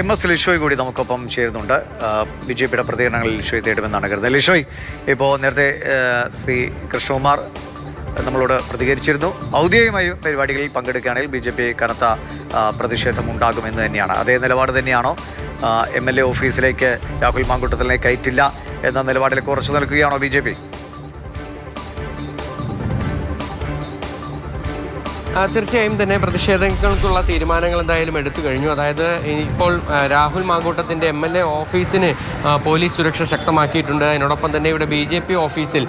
M S Lishoy കൂടി നമുക്കൊപ്പം ചേരുന്നുണ്ട്. ബി ജെ പിയുടെ പ്രതികരണങ്ങൾ ലിഷോയ് തേടുമെന്നാണ് കരുതുന്നത്. ലിഷോയ് ഇപ്പോൾ നേരത്തെ സി കൃഷ്ണകുമാർ നമ്മളോട് പ്രതികരിച്ചിരുന്നു. ഔദ്യോഗികമായി പരിപാടികളിൽ പങ്കെടുക്കുകയാണെങ്കിൽ ബി ജെ പി കനത്ത പ്രതിഷേധം ഉണ്ടാകുമെന്ന് തന്നെയാണ്. അതേ നിലപാട് തന്നെയാണോ? എം എൽ എ ഓഫീസിലേക്ക് രാഹുൽ മാങ്കുട്ടത്തിനെ കയറ്റില്ല എന്ന നിലപാടിലേക്ക് ഉറച്ചു നിൽക്കുകയാണോ ബി ജെ പി തീർച്ചയായും തന്നെ പ്രതിഷേധങ്ങൾക്കുള്ള തീരുമാനങ്ങൾ എന്തായാലും എടുത്തു കഴിഞ്ഞു. അതായത് ഇപ്പോൾ രാഹുൽ മാങ്കൂട്ടത്തിന്റെ എം എൽ എ ഓഫീസിന് പോലീസ് സുരക്ഷ ശക്തമാക്കിയിട്ടുണ്ട്. അതിനോടൊപ്പം തന്നെ ഇവിടെ ബി ജെ പി ഓഫീസിൽ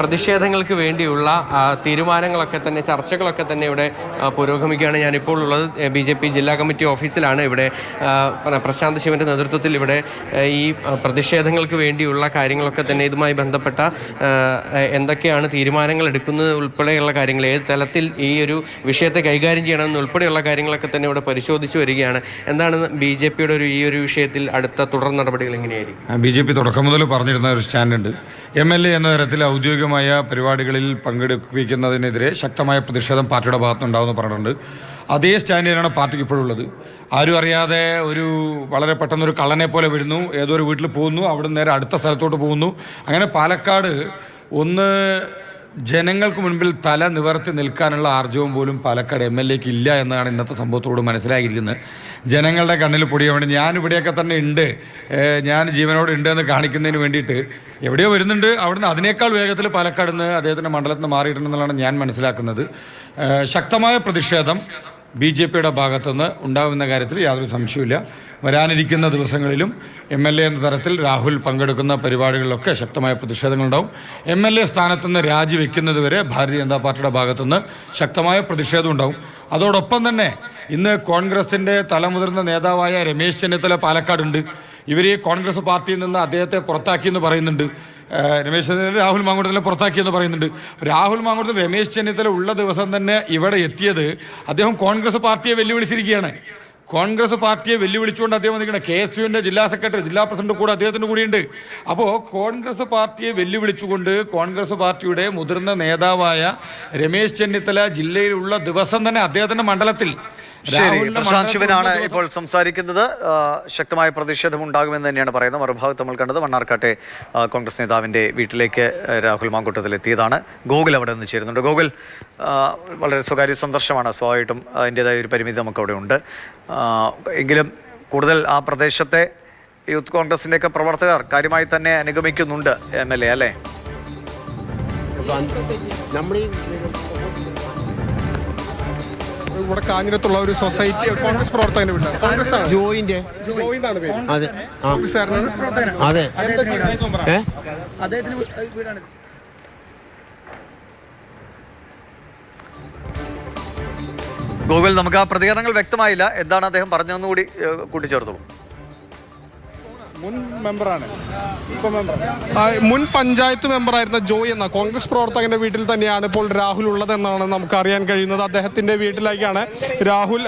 പ്രതിഷേധങ്ങൾക്ക് വേണ്ടിയുള്ള തീരുമാനങ്ങളൊക്കെ തന്നെ ചർച്ചകളൊക്കെ തന്നെ ഇവിടെ പുരോഗമിക്കുകയാണ് ഞാനിപ്പോൾ ഉള്ളത്. ബി ജെ പി ജില്ലാ കമ്മിറ്റി ഓഫീസിലാണ് ഇവിടെ പ്രശാന്ത് ശിവന്റെ നേതൃത്വത്തിൽ ഇവിടെ ഈ പ്രതിഷേധങ്ങൾക്ക് വേണ്ടിയുള്ള കാര്യങ്ങളൊക്കെ തന്നെ ഇതുമായി ബന്ധപ്പെട്ട എന്തൊക്കെയാണ് തീരുമാനങ്ങൾ എടുക്കുന്നത് ഉൾപ്പെടെയുള്ള കാര്യങ്ങൾ ഏത് തലത്തിൽ ഈ ഒരു വിഷയത്തെ കൈകാര്യം ചെയ്യണമെന്ന് ഉൾപ്പെടെയുള്ള കാര്യങ്ങളൊക്കെ തന്നെ ഇവിടെ പരിശോധിച്ചു വരികയാണ്. എന്താണ് ബി ജെ പിയുടെ ഒരു ഈ ഒരു വിഷയത്തിൽ അടുത്ത തുടർ നടപടികൾ എങ്ങനെയായിരിക്കും? ബി ജെ പി തുടക്കം മുതൽ പറഞ്ഞിരുന്ന ഒരു സ്റ്റാൻഡുണ്ട്. എം എൽ എ എന്ന തരത്തിൽ ഔദ്യോഗികമായ പരിപാടികളിൽ പങ്കെടുപ്പിക്കുന്നതിനെതിരെ ശക്തമായ പ്രതിഷേധം പാർട്ടിയുടെ ഭാഗത്തുനിന്നുണ്ടാവുമെന്ന് പറഞ്ഞിട്ടുണ്ട്. അതേ സ്റ്റാൻഡിലാണ് പാർട്ടിക്ക് ഇപ്പോഴുള്ളത്. ആരും അറിയാതെ ഒരു വളരെ പെട്ടെന്നൊരു കള്ളനെ പോലെ വരുന്നു. ഏതോ ഒരു വീട്ടിൽ പോകുന്നു. അവിടെ നേരെ അടുത്ത സ്ഥലത്തോട്ട് പോകുന്നു. അങ്ങനെ പാലക്കാട് ഒന്ന് ജനങ്ങൾക്ക് മുൻപിൽ തല നിവർത്തി നിൽക്കാനുള്ള ആർജവും പോലും പാലക്കാട് എം എൽ എക്ക് ഇല്ല എന്നാണ് ഇന്നത്തെ സംഭവത്തോട് മനസ്സിലാക്കിയിരിക്കുന്നത് ജനങ്ങളുടെ കണ്ണിൽ പൊടിയാൻ വേണ്ടി ഞാൻ ഇവിടെയൊക്കെ തന്നെ ഉണ്ട്. ഞാൻ ജീവനോട് ഉണ്ട് എന്ന് കാണിക്കുന്നതിന് വേണ്ടിയിട്ട് എവിടെയോ വരുന്നുണ്ട്. അവിടെ നിന്ന് അതിനേക്കാൾ വേഗത്തിൽ പാലക്കാട് നിന്ന് അദ്ദേഹത്തിന്റെ മണ്ഡലത്തിൽ നിന്ന് മാറിയിട്ടുണ്ടെന്നുള്ളതാണ് ഞാൻ മനസ്സിലാക്കുന്നത്. ശക്തമായ പ്രതിഷേധം ബി ജെ പിയുടെ ഭാഗത്തുനിന്ന് ഉണ്ടാകുന്ന കാര്യത്തിൽ യാതൊരു സംശയമില്ല വരാനിരിക്കുന്ന ദിവസങ്ങളിലും എം എൽ എ എന്ന തരത്തിൽ രാഹുൽ പങ്കെടുക്കുന്ന പരിപാടികളിലൊക്കെ ശക്തമായ പ്രതിഷേധങ്ങളുണ്ടാവും. എം എൽ എ സ്ഥാനത്തു നിന്ന് രാജിവെക്കുന്നത് വരെ ഭാരതീയ ജനതാ പാർട്ടിയുടെ ഭാഗത്തുനിന്ന് ശക്തമായ പ്രതിഷേധം ഉണ്ടാവും. അതോടൊപ്പം തന്നെ ഇന്ന് കോൺഗ്രസിന്റെ തലമുതിർന്ന നേതാവായ രമേശ് ചെന്നിത്തല പാലക്കാടുണ്ട്. ഇവർ കോൺഗ്രസ് പാർട്ടിയിൽ നിന്ന് അദ്ദേഹത്തെ പുറത്താക്കിയെന്ന് പറയുന്നുണ്ട്. ഏഹ് രമേശ് ചെന്നിത്തല രാഹുൽ മാങ്കൂട്ടത്തിലെ പുറത്താക്കിയെന്ന് പറയുന്നുണ്ട്. രാഹുൽ മാങ്കൂട്ടത്തിൽ രമേശ് ചെന്നിത്തല ഉള്ള ദിവസം തന്നെ ഇവിടെ എത്തിയത് അദ്ദേഹം കോൺഗ്രസ് പാർട്ടിയെ വെല്ലുവിളിച്ചിരിക്കുകയാണ്. കോൺഗ്രസ് പാർട്ടിയെ വെല്ലുവിളിച്ചുകൊണ്ട് അദ്ദേഹം വന്നിരിക്കുന്നത് കെ എസ് യുവിന്റെ ജില്ലാ സെക്രട്ടറി ജില്ലാ പ്രസിഡന്റ് കൂടെ അദ്ദേഹത്തിന്റെ കൂടിയുണ്ട്. അപ്പോൾ കോൺഗ്രസ് പാർട്ടിയെ വെല്ലുവിളിച്ചുകൊണ്ട് കോൺഗ്രസ് പാർട്ടിയുടെ മുതിർന്ന നേതാവായ രമേശ് ചെന്നിത്തല ജില്ലയിലുള്ള ദിവസം തന്നെ അദ്ദേഹത്തിന്റെ മണ്ഡലത്തിൽ പ്രശാന്ത് ശിവനാണ് ഇപ്പോൾ സംസാരിക്കുന്നത്. ശക്തമായ പ്രതിഷേധം ഉണ്ടാകുമെന്ന് തന്നെയാണ് പറയുന്നത്. മറുഭാഗത്ത് നമ്മൾ കണ്ടത് മണ്ണാർക്കാട്ടെ കോൺഗ്രസ് നേതാവിന്റെ വീട്ടിലേക്ക് രാഹുൽ മാങ്കൂട്ടത്തിൽ എത്തിയതാണ് ഗോകുൽ അവിടെ നിന്ന് ചേരുന്നുണ്ട്. ഗോകുൽ വളരെ സ്വകാര്യ സന്ദർശമാണ് സ്വാഭാവികമായിട്ടും അതിന്റെതായ ഒരു പരിമിതി നമുക്ക് അവിടെ ഉണ്ട് എങ്കിലും കൂടുതൽ ആ പ്രദേശത്തെ യൂത്ത് കോൺഗ്രസിന്റെയൊക്കെ പ്രവർത്തകർ കാര്യമായി തന്നെ അനുഗമിക്കുന്നുണ്ട് എം എൽ എ അല്ലേ? നമ്മൾ ഇവിടെ കാഞ്ഞിരത്തുള്ള ഒരു സൊസൈറ്റി കോൺഗ്രസ് പ്രവർത്തകന്റെ വീട്ടിലാണ് കോൺഗ്രസ് ആണ് ജോയിന്റെ ജോയിന്നാണ് പേര്. അതെ. കോൺഗ്രസ്സുകാരനാണ് അതെ? വീടാണ്. ഗോകുൽ നമുക്ക് ആ പ്രതികരണങ്ങൾ വ്യക്തമായില്ല. എന്താണ് അദ്ദേഹം പറഞ്ഞതെന്നുകൂടി കൂടി കൂട്ടിച്ചേർത്തോളൂ. മുൻ മുൻ പഞ്ചായത്ത് മെമ്പറായിരുന്ന ജോയ് എന്ന കോൺഗ്രസ് പ്രവർത്തകന്റെ വീട്ടിൽ തന്നെയാണ് ഇപ്പോൾ രാഹുൽ ഉള്ളതെന്നാണ് നമുക്ക് അറിയാൻ കഴിയുന്നത്. അദ്ദേഹത്തിന്റെ വീട്ടിലേക്കാണ് രാഹുൽ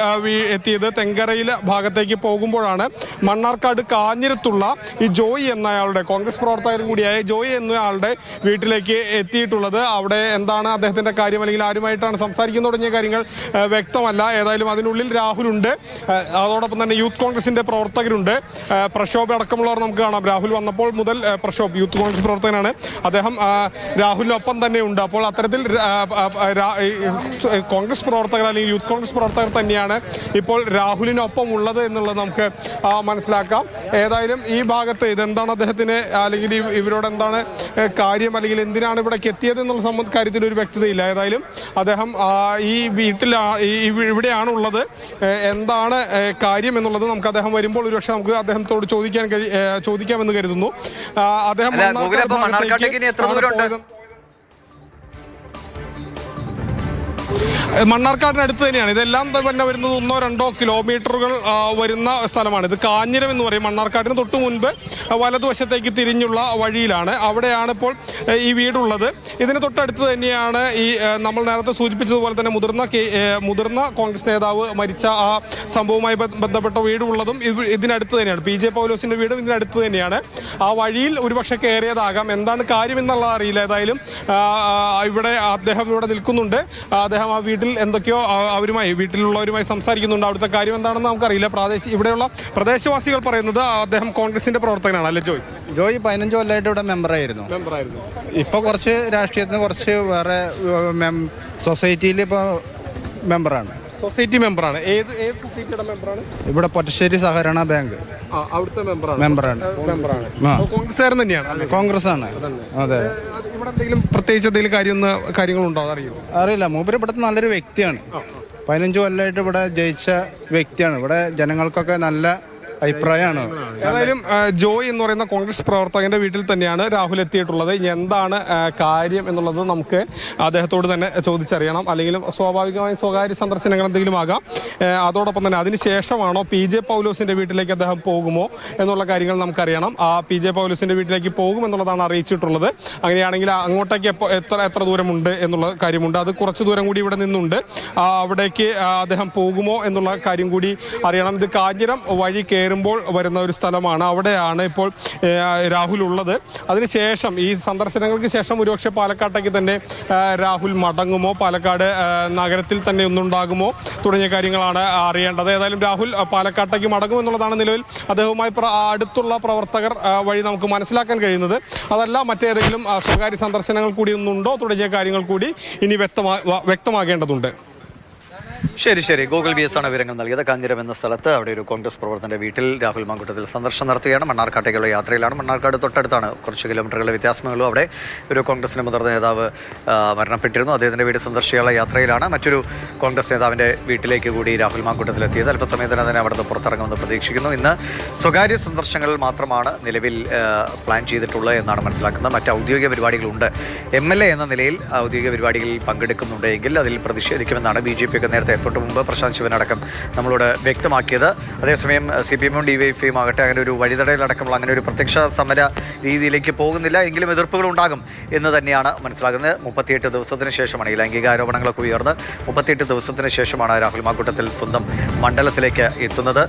എത്തിയത്. തെങ്കരയിലെ ഭാഗത്തേക്ക് പോകുമ്പോഴാണ് മണ്ണാർക്കാട് കാഞ്ഞിരത്തുള്ള ഈ ജോയ് എന്നയാളുടെ കോൺഗ്രസ് പ്രവർത്തകൻ കൂടിയായ ജോയ് എന്നയാളുടെ വീട്ടിലേക്ക് എത്തിയിട്ടുള്ളത്. അവിടെ എന്താണ് അദ്ദേഹത്തിന്റെ കാര്യം? അല്ലെങ്കിൽ ആരുമായിട്ടാണ് സംസാരിക്കുന്നത് തുടങ്ങിയ കാര്യങ്ങൾ വ്യക്തമല്ല. ഏതായാലും അതിനുള്ളിൽ രാഹുലുണ്ട്. അതോടൊപ്പം തന്നെ യൂത്ത് കോൺഗ്രസിന്റെ പ്രവർത്തകരുണ്ട്. പ്രക്ഷോഭ് അടക്കമുള്ളവർ നമുക്ക് കാണാം. രാഹുൽ വന്നപ്പോൾ മുതൽ പ്രക്ഷോഭ് യൂത്ത് കോൺഗ്രസ് പ്രവർത്തകനാണ്. അദ്ദേഹം രാഹുലിനൊപ്പം തന്നെ ഉണ്ട്. അപ്പോൾ അത്തരത്തിൽ കോൺഗ്രസ് പ്രവർത്തകർ അല്ലെങ്കിൽ യൂത്ത് കോൺഗ്രസ് പ്രവർത്തകർ തന്നെയാണ് ഇപ്പോൾ രാഹുലിനൊപ്പം ഉള്ളത് എന്നുള്ളത് നമുക്ക് മനസ്സിലാക്കാം. ഏതായാലും ഈ ഭാഗത്ത് ഇതെന്താണ് അദ്ദേഹത്തിന് അല്ലെങ്കിൽ ഇവരോട് എന്താണ് കാര്യം അല്ലെങ്കിൽ എന്തിനാണ് ഇവിടേക്ക് എത്തിയത് എന്നുള്ള സംബന്ധ കാര്യത്തിൽ ഒരു വ്യക്തതയില്ല. ഏതായാലും അദ്ദേഹം ഈ വീട്ടിൽ ഇവിടെയാണ് ഉള്ളത്. എന്താണ് കാര്യം എന്നുള്ളത് നമുക്ക് അദ്ദേഹം വരുമ്പോൾ ഒരുപക്ഷെ നമുക്ക് അദ്ദേഹത്തോട് ചോദിക്കാൻ കഴി ചോദിക്കാമെന്ന് കരുതുന്നു. അദ്ദേഹം മണ്ണാർക്കാട്ടേക്ക് എത്ര ദൂരമുണ്ട്? മണ്ണാർക്കാടിനടുത്ത് തന്നെയാണ്. ഇതെല്ലാം തന്നെ വരുന്നത് ഒന്നോ രണ്ടോ കിലോമീറ്ററുകൾ വരുന്ന സ്ഥലമാണ്. ഇത് കാഞ്ഞിരം എന്ന് പറയും. മണ്ണാർക്കാടിന് തൊട്ട് മുൻപ് വലതുവശത്തേക്ക് തിരിഞ്ഞുള്ള വഴിയിലാണ്. അവിടെയാണ് ഇപ്പോൾ ഈ വീടുള്ളത്. ഇതിന് തൊട്ടടുത്ത് തന്നെയാണ് ഈ നമ്മൾ നേരത്തെ സൂചിപ്പിച്ചതുപോലെ തന്നെ മുതിർന്ന മുതിർന്ന കോൺഗ്രസ് നേതാവ് മരിച്ച ആ സംഭവവുമായി ബന്ധപ്പെട്ട വീടുള്ളതും ഇത് ഇതിനടുത്ത് തന്നെയാണ്. പി ജെ പൗലോസിന്റെ വീടും ഇതിനടുത്ത് തന്നെയാണ്. ആ വഴിയിൽ ഒരുപക്ഷെ കയറിയതാകാം. എന്താണ് കാര്യം എന്നുള്ളത് അറിയില്ല. ഏതായാലും ഇവിടെ അദ്ദേഹം ഇവിടെ നിൽക്കുന്നുണ്ട്. അദ്ദേഹം ആ വീട്ടിൽ വീട്ടിൽ എന്തൊക്കെയോ അവരുമായി വീട്ടിലുള്ളവരുമായി സംസാരിക്കുന്നുണ്ട്. അവിടുത്തെ കാര്യം എന്താണെന്ന് നമുക്കറിയില്ല. പ്രാദേശിക ഇവിടെയുള്ള പ്രദേശവാസികൾ പറയുന്നത് അദ്ദേഹം കോൺഗ്രസിന്റെ പ്രവർത്തകനാണ് അല്ലേ ജോയ്? ജോയ് പതിനഞ്ച് കൊല്ലമായിട്ട് ഇവിടെ മെമ്പറായിരുന്നു. മെമ്പറായിരുന്നു. ഇപ്പോൾ കുറച്ച് രാഷ്ട്രീയത്തിന് കുറച്ച് വേറെ സൊസൈറ്റിയിൽ ഇപ്പോൾ മെമ്പറാണ്. സൊസൈറ്റി മെമ്പറാണ്. ഏത് ഏത് സൊസൈറ്റിയുടെ മെമ്പറാണ്? ഇവിടെ പൊറ്റശ്ശേരി സഹകരണ ബാങ്ക്. അവിടുത്തെ മെമ്പറാണ്. മെമ്പറാണ്. മെമ്പറാണ്. കോൺഗ്രസ് കോൺഗ്രസ്സുകാരൻ തന്നെയാണ് കോൺഗ്രസ് ആണ് അത് ഇവിടെ എന്തെങ്കിലും പ്രത്യേകിച്ച് എന്തെങ്കിലും കാര്യം കാര്യങ്ങളുണ്ടോ അതറിയോ? അറിയില്ല. മൂപ്പര് ഇവിടുത്തെ നല്ലൊരു വ്യക്തിയാണ്. പതിനഞ്ച് കൊല്ലമായിട്ട് ഇവിടെ ജയിച്ച വ്യക്തിയാണ്. ഇവിടെ ജനങ്ങൾക്കൊക്കെ നല്ല അഭിപ്രായമാണ്? ഏതായാലും ജോയ് എന്ന് പറയുന്ന കോൺഗ്രസ് പ്രവർത്തകന്റെ വീട്ടിൽ തന്നെയാണ് രാഹുൽ എത്തിയിട്ടുള്ളത്. ഇനി എന്താണ് കാര്യം എന്നുള്ളത് നമുക്ക് അദ്ദേഹത്തോട് തന്നെ ചോദിച്ചറിയണം. അല്ലെങ്കിൽ സ്വാഭാവികമായി സ്വകാര്യ സന്ദർശനങ്ങൾ എന്തെങ്കിലും ആകാം. അതോടൊപ്പം തന്നെ അതിനുശേഷമാണോ പി ജെ പൗലോസിന്റെ വീട്ടിലേക്ക് അദ്ദേഹം പോകുമോ എന്നുള്ള കാര്യങ്ങൾ നമുക്കറിയണം. ആ പി ജെ പൗലോസിന്റെ വീട്ടിലേക്ക് പോകും എന്നുള്ളതാണ് അറിയിച്ചിട്ടുള്ളത്. അങ്ങനെയാണെങ്കിൽ അങ്ങോട്ടേക്ക് എപ്പോ എത്ര എത്ര ദൂരമുണ്ട് എന്നുള്ള കാര്യമുണ്ട്. അത് കുറച്ച് ദൂരം കൂടി ഇവിടെ നിന്നുണ്ട്. അവിടേക്ക് അദ്ദേഹം പോകുമോ എന്നുള്ള കാര്യം കൂടി അറിയണം. ഇത് കാഞ്ഞിരം വഴി കയറുമ്പോൾ വരുന്ന ഒരു സ്ഥലമാണ്. അവിടെയാണ് ഇപ്പോൾ രാഹുൽ ഉള്ളത്. അതിനുശേഷം ഈ സന്ദർശനങ്ങൾക്ക് ശേഷം ഒരുപക്ഷെ പാലക്കാട്ടേക്ക് തന്നെ രാഹുൽ മടങ്ങുമോ? പാലക്കാട് നഗരത്തിൽ തന്നെ ഒന്നുണ്ടാകുമോ? തുടങ്ങിയ കാര്യങ്ങളാണ് അറിയേണ്ടത്. ഏതായാലും രാഹുൽ പാലക്കാട്ടേക്ക് മടങ്ങും എന്നുള്ളതാണ് നിലവിൽ അദ്ദേഹവുമായി അടുത്തുള്ള പ്രവർത്തകർ വഴി നമുക്ക് മനസ്സിലാക്കാൻ കഴിയുന്നത്. അതല്ല മറ്റേതെങ്കിലും സ്വകാര്യ സന്ദർശനങ്ങൾ കൂടി ഒന്നുണ്ടോ? തുടങ്ങിയ കാര്യങ്ങൾ കൂടി ഇനി വ്യക്തമാ വ്യക്തമാകേണ്ടതുണ്ട്. ശരി ശരി. ഗൂഗിൾ ബി എസ് ആണ് വിവരങ്ങൾ നൽകിയത്. കാഞ്ഞിരം എന്ന സ്ഥലത്ത് അവിടെ ഒരു കോൺഗ്രസ് പ്രവർത്തകന്റെ വീട്ടിൽ രാഹുൽ മാങ്കുട്ടത്തിൽ സന്ദർശനം നടത്തുകയാണ്. മണ്ണാർക്കാട്ടേക്കുള്ള യാത്രയിലാണ്. മണ്ണാർക്കാട് തൊട്ടടുത്താണ്. കുറച്ച് കിലോമീറ്ററുകളുടെ വ്യത്യാസമുള്ളൂ അവിടെ ഒരു കോൺഗ്രസിന്റെ മുതിർന്ന നേതാവ് മരണപ്പെട്ടിരുന്നു. അദ്ദേഹത്തിന്റെ വീട് സന്ദർശിക്കാനുള്ള യാത്രയിലാണ്. മറ്റൊരു കോൺഗ്രസ് നേതാവിന്റെ വീട്ടിലേക്ക് കൂടി രാഹുൽ മാങ്കുട്ടത്തിൽ എത്തിയത്. അല്പസമയത്തിന് തന്നെ അവിടുന്ന് പുറത്തിറങ്ങുമെന്ന് പ്രതീക്ഷിക്കുന്നു. ഇന്ന് സ്വകാര്യ സന്ദർശനങ്ങൾ മാത്രമാണ് നിലവിൽ പ്ലാൻ ചെയ്തിട്ടുള്ളത് എന്നാണ് മനസ്സിലാക്കുന്നത്. മറ്റ് ഔദ്യോഗിക പരിപാടികളുണ്ട്. എം എൽ എ എന്ന നിലയിൽ ഔദ്യോഗിക പരിപാടികളിൽ പങ്കെടുക്കുന്നുണ്ടെങ്കിൽ അതിൽ പ്രതിഷേധിക്കുമെന്നാണ് ബി ജെ പി ഒക്കെ നേരത്തെ തൊട്ട് മുമ്പ് പ്രശാന്ത് ശിവനടക്കം നമ്മളോട് വ്യക്തമാക്കിയത്. അതേസമയം സി പി എമ്മും ഡി വൈ എഫ് ആകട്ടെ അങ്ങനെ ഒരു വഴിതടയിലടക്കമുള്ള അങ്ങനെ ഒരു പ്രത്യക്ഷ സമര രീതിയിലേക്ക് പോകുന്നില്ല. എങ്കിലും എതിർപ്പുകൾ ഉണ്ടാകും എന്ന് തന്നെയാണ് മനസ്സിലാകുന്നത്. മുപ്പത്തിയെട്ട് ദിവസത്തിന് ശേഷമാണ് ഈ ലൈംഗിക ആരോപണങ്ങളൊക്കെ ഉയർന്ന്. മുപ്പത്തിയെട്ട് ദിവസത്തിന് ശേഷമാണ് രാഹുൽ മാക്കൂട്ടത്തിൽ സ്വന്തം മണ്ഡലത്തിലേക്ക് എത്തുന്നത്.